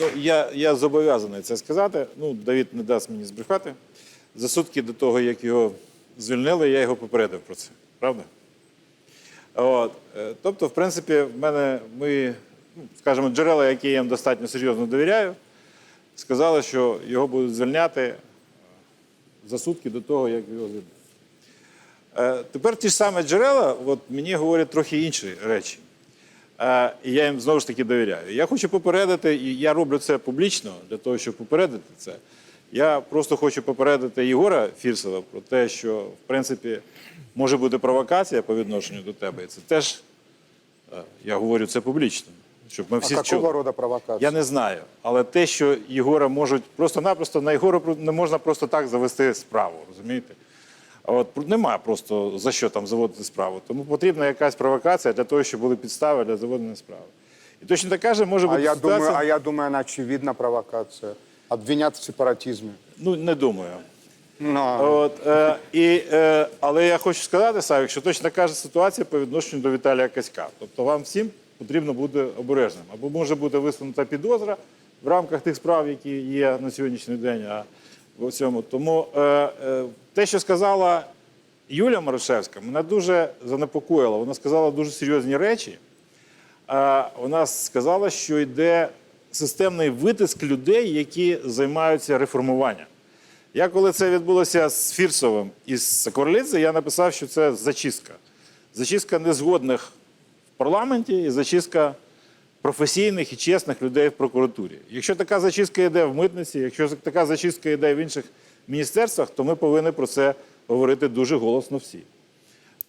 Ну, я, я зобов'язаний це сказати. Ну, Давід не дасть мені збрехати. За сутки до того, як його звільнили, я його попередив про це. Правда? От. е, Тобто, в принципі, в мене ми, ну, скажімо, джерела, які я їм достатньо серйозно довіряю, сказали, що його будуть звільняти е, за сутки до того, як його звільнили. Е, Тепер ті ж самі джерела от, мені говорять трохи інші речі. Е, І я їм знову ж таки довіряю. Я хочу попередити, і я роблю це публічно для того, щоб попередити це. Я просто хочу попередити Єгора Фірсова про те, що в принципі може бути провокація по відношенню до тебе. І це теж е, я говорю це публічно, щоб ми всі какого чули. рода провокация? Я не знаю. Але те, що Єгора можуть просто-напросто на Єгора не можна просто так завести справу, розумієте? А от немає просто за що там заводити справу. Тому потрібна якась провокація для того, щоб були підстави для заведення справи. І точно така же може А бути я, ситуація. думаю, а я думаю, она очевидна провокация. Обвинят в сепаратизме. Ну, не думаю. Но... От, е, і, е, але я хочу сказати, Савік, що точно така ж ситуація по відношенню до Віталія Каська. Тобто вам всім потрібно бути обережним. Або може бути висунута підозра в рамках тих справ, які є на сьогоднішній день. А в цьому. Тому е, е, те, що сказала Юля Марушевська, мене дуже занепокоїло. Вона сказала дуже серйозні речі. Е, Вона сказала, що йде системний витиск людей, які займаються реформуванням. Я коли це відбулося з Фірсовим і з Сокорлідзе, я написав, що це зачистка. Зачистка незгодних в парламенті і зачистка професійних і чесних людей в прокуратурі. Якщо така зачистка йде в митниці, якщо така зачистка йде в інших міністерствах, то ми повинні про це говорити дуже голосно всі.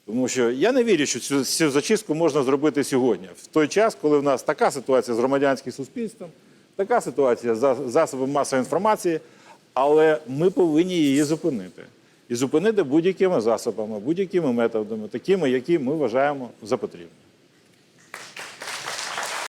Тому що я не вірю, що цю, цю зачистку можна зробити сьогодні, в той час, коли в нас така ситуація з громадянським суспільством, така ситуація з засобами масової інформації, але ми повинні її зупинити. І зупинити будь-якими засобами, будь-якими методами, такими, які ми вважаємо за потрібне.